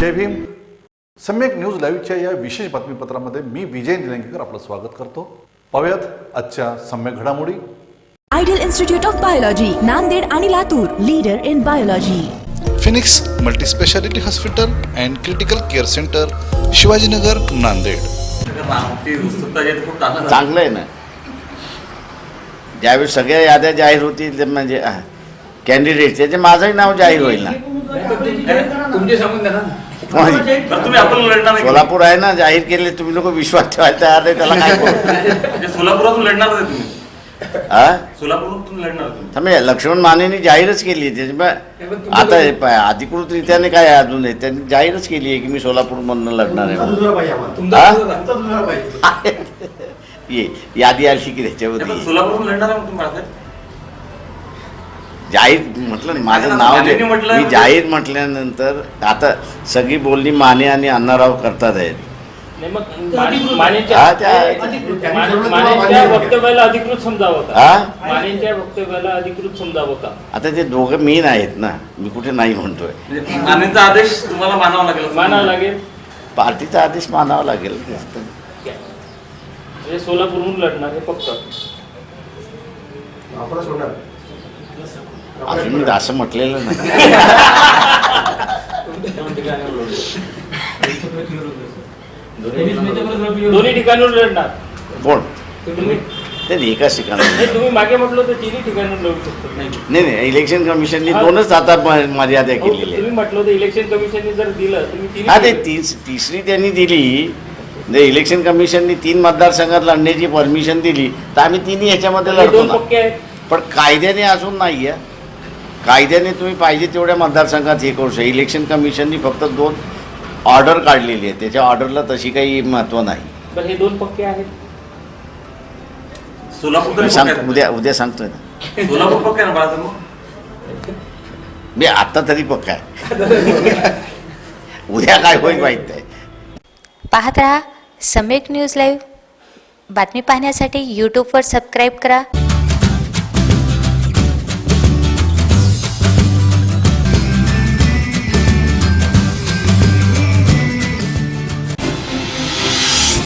सम्यक न्यूज लाईव्हच्या या विशेष बातमीपत्रामध्ये मी विजय निलंगेकर आपलं स्वागत करतो. पाहूयात आजच्या सम्यक घडामोडी. Ideal institute of biology Nanded आणि Latur leader in biology Phoenix multispeciality hospital and critical care centre Shivajinagar Nanded. चांगलं चांगलं आहे ना. ज्यावेळी सगळ्या याद्या जाहीर होतील ते म्हणजे कॅन्डिडेट त्याचे माझंही नाव जाहीर होईल ना. तुमचे सांगून द्या ना? तुम्ही आपण लढणार नाही. सोलापूर आहे ना जाहीर केले तुम्ही लोक विश्वास ठेवायला तयार नाही त्याला काय करू म्हणजे सोलापुरातून लढणार आहे तुम्ही. हा सोलापूरतून लढणार तुम्ही. थांबे लक्ष्मण मानेनी जाहीरच केली आहे त्याच्यामुळे आता हे पाय, अधिकृतरित्याने काय आहे अजून आहे त्यांनी जाहीरच केली आहे की मी सोलापूरमधनं लढणार आहे. म्हणून. हा? ये यादी आली की पण त्याच्यावरती सोलापूरहून लढणार आहे मग तुम्ही बाळासाहेब जाहीर म्हटलं ना, माझं नाव जे- म्हटलं- मी जाहीर म्हटल्यानंतर आता सगळी बोलणी माने आणि अण्णाराव करतात आहेत. नाही मग माने- मानेच्या त्या- माने- मानेच्या वक्तव्याला अधिकृत समजावं का? मानेच्या वक्तव्याला अधिकृत समजावं का? आता ते दोघं मेन आहेत ना. मी कुठे नाही म्हणतोय. म्हणजे मानेचा आदेश तुम्हाला मानावा लागेल. मानावं लागेल? पार्टीचा आदेश मानावा लागेल. म्हणजे सोलापूरहून लढणार हे फक्त. अजून मी असं म्हटलेलं नाही. दोन्ही ठिकाणून लढणार कोण तुम्ही ते नाही, एकाच ठिकाणी. नाही, तुम्ही मागे म्हटलं तर तिन्ही लढू शकतो. नाही नाही नाही इलेक्शन कमिशनने दोनच आता मर्यादा केलेली तुम्ही म्हटलं होतं इलेक्शन कमिशनने जर दिलं तुम्ही हा ते तीस तिसरी त्यांनी दिली. जे इलेक्शन कमिशनने तीन मतदारसंघात लढण्याची परमिशन दिली. तर आम्ही तिन्ही ह्याच्यामध्ये हे लढतो दोन पक्के आहेत. पण कायद्याने अजून नाही आहे कायद्याने तुम्ही पाहिजे तेवढ्या मतदारसंघात हे करू शकता. इलेक्शन कमिशननी फक्त दोन ऑर्डर काढलेली आहे त्याच्या ऑर्डरला तशी काही महत्त्व नाही. पण हे दोन पक्के आहेत? सोलापूर. उद्या उद्या सांगतोय ना. सोलापूर पक्का मी आत्ता तरी पक्का आहे. उद्या काय होईल माहीत नाही. पाहत रहा सम्यक न्यूज लाईव्ह. बातमी पाहण्यासाठी यूट्यूबवर सबस्क्राईब करा.